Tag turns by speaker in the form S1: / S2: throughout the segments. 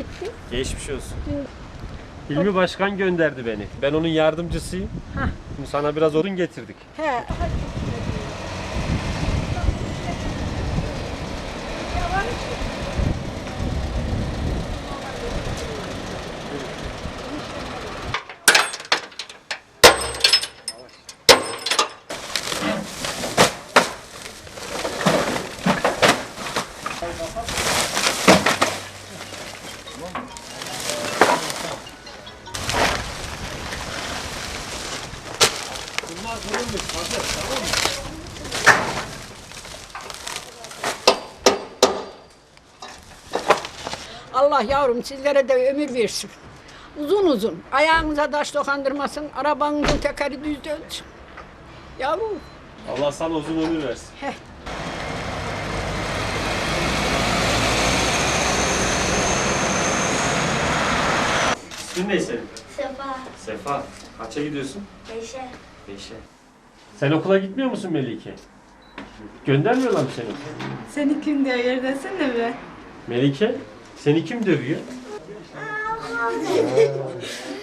S1: Gitti.
S2: Geçmiş olsun. Hilmi Başkan gönderdi beni. Ben onun yardımcısıyım.
S1: Hah.
S2: Şimdi sana biraz odun getirdik.
S1: He. Allah yavrum sizlere de ömür versin. Uzun uzun. Ayağınıza taş dokandırmasın. Arabanızın tekeri düz dönsün. Yavrum.
S2: Allah sana uzun ömür versin.
S1: Heh.
S2: İsmin ne senin?
S3: Sefa,
S2: Sefa. Kaça gidiyorsun?
S3: Beşe,
S2: Beşe. Sen okula gitmiyor musun Melike? Göndermiyorlar mı seni?
S4: Seni kim diyor yer desene be.
S2: Melike, seni kim dövüyor?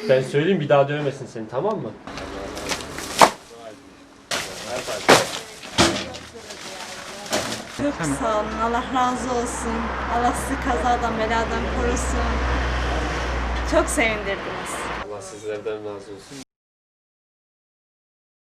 S2: ben söyleyeyim bir daha dövmesin seni tamam mı?
S4: Çok sağ olun. Allah razı olsun. Allah sizi kazadan beladan korusun. Çok sevindirdiniz.
S2: Allah sizlerden razı olsun.